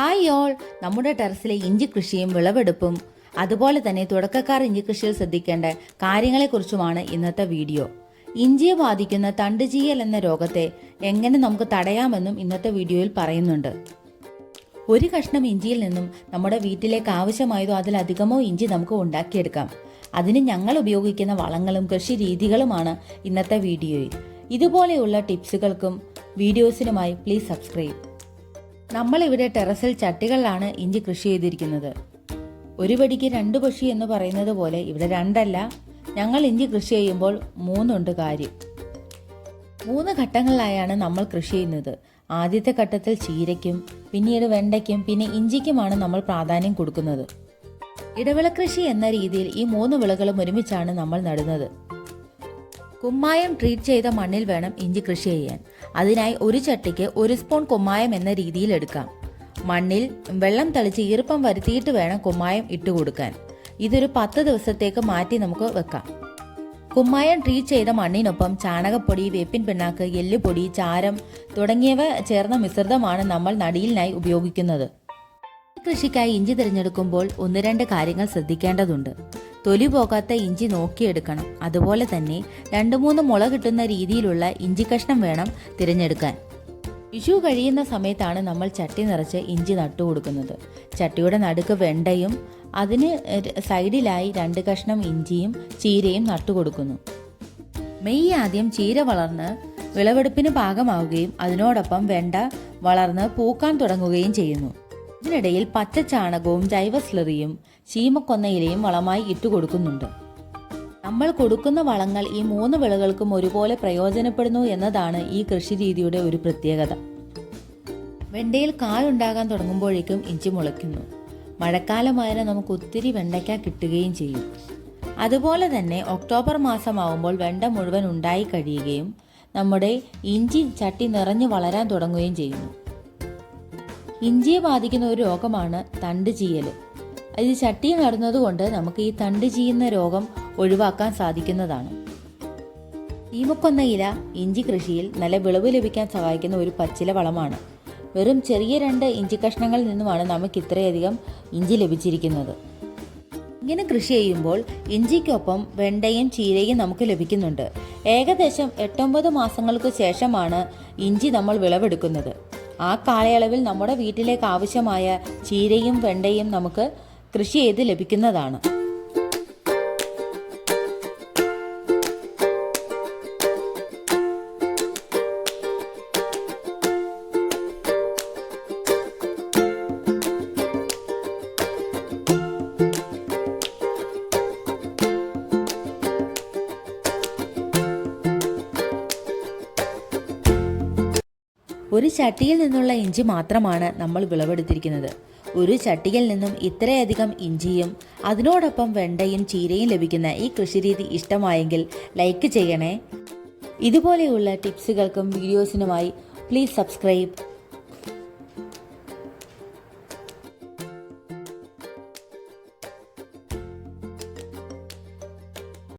Hi all നമ്മുടെ ടെറസിലെ ഇഞ്ചി കൃഷിയും വിളവെടുപ്പും അതുപോലെ തന്നെ തുടക്കക്കാർ ഇഞ്ചി കൃഷിയിൽ ശ്രദ്ധിക്കേണ്ട കാര്യങ്ങളെക്കുറിച്ചുമാണ് ഇന്നത്തെ വീഡിയോ. ഇഞ്ചിയെ ബാധിക്കുന്ന തണ്ടുചീയൽ എന്ന രോഗത്തെ എങ്ങനെ നമുക്ക് തടയാമെന്നും ഇന്നത്തെ വീഡിയോയിൽ പറയുന്നുണ്ട്. ഒരു കഷ്ണം ഇഞ്ചിയിൽ നിന്നും നമ്മുടെ വീട്ടിലേക്ക് ആവശ്യമായതോ അതിലധികമോ ഇഞ്ചി നമുക്ക് ഉണ്ടാക്കിയെടുക്കാം. അതിന് ഞങ്ങൾ ഉപയോഗിക്കുന്ന വളങ്ങളും കൃഷി രീതികളുമാണ് ഇന്നത്തെ വീഡിയോയിൽ. ഇതുപോലെയുള്ള ടിപ്സുകൾക്കും വീഡിയോസിനുമായി പ്ലീസ് സബ്സ്ക്രൈബ് നമ്മളിവിടെ ടെറസിൽ ചട്ടികളിലാണ് ഇഞ്ചി കൃഷി ചെയ്തിരിക്കുന്നത്. ഒരു പടിക്ക് രണ്ട് പക്ഷി എന്ന് പറയുന്നത് പോലെ ഇവിടെ രണ്ടല്ല. ഞങ്ങൾ ഇഞ്ചി കൃഷി ചെയ്യുമ്പോൾ മൂന്നുണ്ട് കാര്യം. മൂന്ന് ഘട്ടങ്ങളിലായാണ് നമ്മൾ കൃഷി ചെയ്യുന്നത്. ആദ്യത്തെ ഘട്ടത്തിൽ ചീരയ്ക്കും പിന്നീട് വെണ്ടയ്ക്കും പിന്നെ ഇഞ്ചിക്കുമാണ് നമ്മൾ പ്രാധാന്യം കൊടുക്കുന്നത്. ഇടവിള കൃഷി എന്ന രീതിയിൽ ഈ മൂന്ന് വിളകളും ഒരുമിച്ചാണ് നമ്മൾ നടുന്നത്. കുമ്മായം ട്രീറ്റ് ചെയ്ത മണ്ണിൽ വേണം ഇഞ്ചി കൃഷി ചെയ്യാൻ. അതിനായി ഒരു ചട്ടിക്ക് ഒരു സ്പൂൺ കുമ്മായം എന്ന രീതിയിൽ എടുക്കാം. മണ്ണിൽ വെള്ളം തളിച്ച് ഈർപ്പം വരുത്തിയിട്ട് വേണം കുമ്മായം ഇട്ട് കൊടുക്കാൻ. ഇതൊരു പത്ത് ദിവസത്തേക്ക് മാറ്റി നമുക്ക് വെക്കാം. കുമ്മായം ട്രീറ്റ് ചെയ്ത മണ്ണിനൊപ്പം ചാണകപ്പൊടി വേപ്പിൻ പിണ്ണാക്ക് എല്ലുപൊടി ചാരം തുടങ്ങിയവ ചേർന്ന മിശ്രിതമാണ് നമ്മൾ നടിയിലിനായി ഉപയോഗിക്കുന്നത്. കൃഷിക്കായി ഇഞ്ചി തിരഞ്ഞെടുക്കുമ്പോൾ ഒന്ന് രണ്ട് കാര്യങ്ങൾ ശ്രദ്ധിക്കേണ്ടതുണ്ട്. തൊലി പോകാത്ത ഇഞ്ചി നോക്കിയെടുക്കണം. അതുപോലെ തന്നെ രണ്ട് മൂന്ന് മുള കിട്ടുന്ന രീതിയിലുള്ള ഇഞ്ചി കഷ്ണം വേണം തിരഞ്ഞെടുക്കാൻ. വിഷു കഴിയുന്ന സമയത്താണ് നമ്മൾ ചട്ടി നിറച്ച് ഇഞ്ചി നട്ടു കൊടുക്കുന്നത്. ചട്ടിയുടെ നടുക്ക് വെണ്ടയും അതിന് സൈഡിലായി രണ്ട് കഷ്ണം ഇഞ്ചിയും ചീരയും നട്ടു കൊടുക്കുന്നു. മെയ് ആദ്യം ചീര വളർന്ന് വിളവെടുപ്പിന് പാകമാവുകയും അതിനോടൊപ്പം വെണ്ട വളർന്ന് പൂക്കാൻ തുടങ്ങുകയും ചെയ്യുന്നു. ഇതിനിടയിൽ പച്ച ചാണകവും ജൈവ സ്ലറിയും ചീമക്കൊന്നയിലയും വളമായി ഇട്ടുകൊടുക്കുന്നുണ്ട്. നമ്മൾ കൊടുക്കുന്ന വളങ്ങൾ ഈ മൂന്ന് വിളകൾക്കും ഒരുപോലെ പ്രയോജനപ്പെടുന്നു എന്നതാണ് ഈ കൃഷി രീതിയുടെ ഒരു പ്രത്യേകത. വെണ്ടയിൽ കായുണ്ടാകാൻ തുടങ്ങുമ്പോഴേക്കും ഇഞ്ചി മുളയ്ക്കുന്നു. മഴക്കാലമായാലും നമുക്ക് ഒത്തിരി വെണ്ടയ്ക്ക കിട്ടുകയും ചെയ്യും. അതുപോലെ തന്നെ ഒക്ടോബർ മാസമാവുമ്പോൾ വെണ്ട മുഴുവൻ ഉണ്ടായി കഴിയുകയും നമ്മുടെ ഇഞ്ചി ചട്ടി നിറഞ്ഞു വളരാൻ തുടങ്ങുകയും ചെയ്യുന്നു. ഇഞ്ചിയെ ബാധിക്കുന്ന ഒരു രോഗമാണ് തണ്ട് ചീയൽ ഇത് ചട്ടി നടുന്നതുകൊണ്ട് നമുക്ക് ഈ തണ്ട് ചീയുന്ന രോഗം ഒഴിവാക്കാൻ സാധിക്കുന്നതാണ്. ഈമക്കൊന്ന ഇല ഇഞ്ചി കൃഷിയിൽ നല്ല വിളവ് ലഭിക്കാൻ സഹായിക്കുന്ന ഒരു പച്ചില വളമാണ്. വെറും ചെറിയ രണ്ട് ഇഞ്ചി കഷ്ണങ്ങളിൽ നിന്നുമാണ് നമുക്ക് ഇത്രയധികം ഇഞ്ചി ലഭിച്ചിരിക്കുന്നത്. ഇങ്ങനെ കൃഷി ചെയ്യുമ്പോൾ ഇഞ്ചിക്കൊപ്പം വെണ്ടയും ചീരയും നമുക്ക് ലഭിക്കുന്നുണ്ട്. ഏകദേശം എട്ടൊമ്പത് മാസങ്ങൾക്ക് ശേഷമാണ് ഇഞ്ചി നമ്മൾ വിളവെടുക്കുന്നത്. ആ കാലയളവിൽ നമ്മുടെ വീട്ടിലേക്ക് ആവശ്യമായ ചീരയും വെണ്ടയും നമുക്ക് കൃഷി ചെയ്ത് ലഭിക്കുന്നതാണ്. ഒരു ചട്ടിയിൽ നിന്നുള്ള ഇഞ്ചി മാത്രമാണ് നമ്മൾ വിളവെടുത്തിരിക്കുന്നത്. ഒരു ചട്ടിയിൽ നിന്നും ഇത്രയധികം ഇഞ്ചിയും അതിനോടൊപ്പം വെണ്ടയും ചീരയും ലഭിക്കുന്ന ഈ കൃഷിരീതി ഇഷ്ടമായെങ്കിൽ ലൈക്ക് ചെയ്യണേ. ഇതുപോലെയുള്ള ടിപ്സുകൾക്കും വീഡിയോസിനുമായി പ്ലീസ് സബ്സ്ക്രൈബ്.